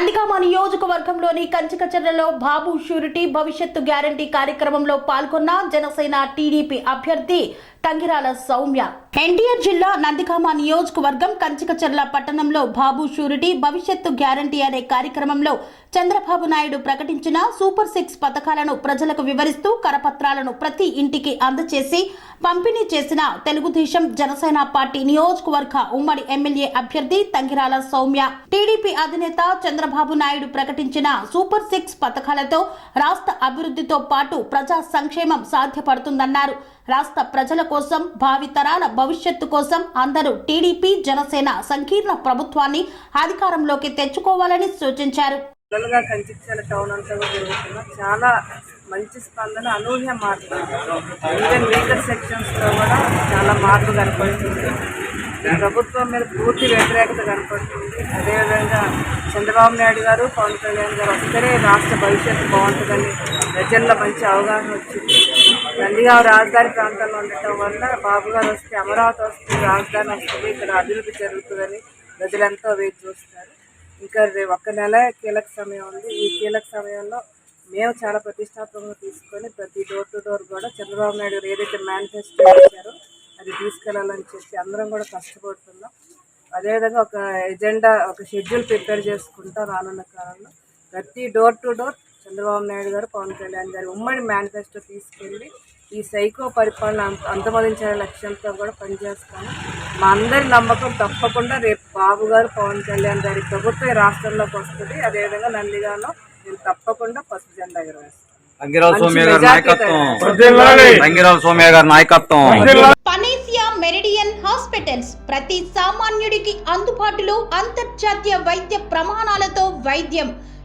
నందిగామ నియోజకవర్గంలోని కంచికచర్లలో బాబు షూరిటీ భవిష్యత్తు గ్యారంటీ కార్యక్రమంలో పాల్గొన్న జనసేన టీడీపీ అభ్యర్థి తంగిరాల సౌమ్య. ఎన్టీఆర్ జిల్లా నందిగామ నియోజకవర్గం కంచికచర్ల పట్టణంలో బాబు షూరిటీ భవిష్యత్తు గ్యారంటీ అనే కార్యక్రమంలో చంద్రబాబు నాయుడు ప్రకటించిన సూపర్ సిక్స్ పథకాలను ప్రజలకు వివరిస్తూ కరపత్రాలను ప్రతి ఇంటికి అందజేసి పంపిణీ చేసిన తెలుగుదేశం జనసేన పార్టీ నియోజకవర్గ ఉమ్మడి ఎమ్మెల్యే అభ్యర్థి తంగిరాల సౌమ్య. టీడీపీ అధినేత చంద్రబాబు నాయుడు ప్రకటించిన సూపర్ సిక్స్ పథకాలతో రాష్ట్ర అభివృద్ధితో పాటు ప్రజా సంక్షేమం సాధ్యపడుతుందన్నారు. రాష్ట్ర ప్రజల కోసం భావితరాల భవిష్యత్తు కోసం అందరూ టీడీపీ జనసేన సంకీర్ణ ప్రభుత్వాన్ని అధికారంలోకి తెచ్చుకోవాలని సూచించారు. పిల్లలుగా కంచిక్చాల టౌన్ అంతా కూడా జరుగుతున్న చాలా మంచి స్పందన అనూహ్య మార్పు. ఈవెన్ వీకర్ సెక్షన్స్లో కూడా చాలా మార్పు కనపడుతుంది. ప్రభుత్వం మీద పూర్తి వ్యతిరేకత కనపడుతుంది. అదేవిధంగా చంద్రబాబు నాయుడు గారు పవన్ కళ్యాణ్ గారు వస్తేనే రాష్ట్ర భవిష్యత్తు బాగుంటుందని ప్రజల్లో మంచి అవగాహన వచ్చింది. నందిగాం రాజధాని ప్రాంతంలో ఉండటం వల్ల బాబు గారు వస్తే అమరావతి వస్తుంది రాజధాని వస్తుంది ఇక్కడ అభివృద్ధి జరుగుతుందని ప్రజలంతా వెయిట్ చూస్తారు. ఇంకా రే- నెల కీలక సమయం ఉంది. ఈ కీలక సమయంలో మేము చాలా ప్రతిష్టాత్మకంగా తీసుకొని ప్రతి డోర్ టు డోర్ కూడా చంద్రబాబు నాయుడు గారు ఏదైతే మేనిఫెస్టో ఇచ్చారో అది తీసుకెళ్ళాలని చెప్పి అందరం కూడా కష్టపడుతున్నాం. అదేవిధంగా ఒక ఎజెండా ఒక షెడ్యూల్ ప్రిపేర్ చేసుకుంటా రానున్న కాలంలో ప్రతి door to door Chandrababu Naidu గారు పవన్ కళ్యాణ్ గారు ఉమ్మడి మేనిఫెస్టో తీసుకెళ్ళి ఈ సైకో పరిపాలన అంత అంతమొదించే లక్ష్యంతో కూడా పనిచేస్తాము మా అందరి నమ్మకం తప్పకుండా రేపు బాబు గారు పవన్ కళ్యాణ్ గారి ప్రభుత్వం ఈ రాష్ట్రంలోకి వస్తుంది. అదేవిధంగా నందిగాలో నేను తప్పకుండా పసుపు జెండా ఎగరవేస్తాను. తంగిరాల మంచి సోమ్య గారి మెజార్టీ నాయకత్వం. తంగిరాల సోమ్య గారి నాయకత్వం. పనేసియా మెరిడియన్ హాస్పిటల్స్ ప్రతి సామాన్యుడికి అందుబాటులో అంతర్జాతీయ వైద్య ప్రమాణాలతో వైద్యం.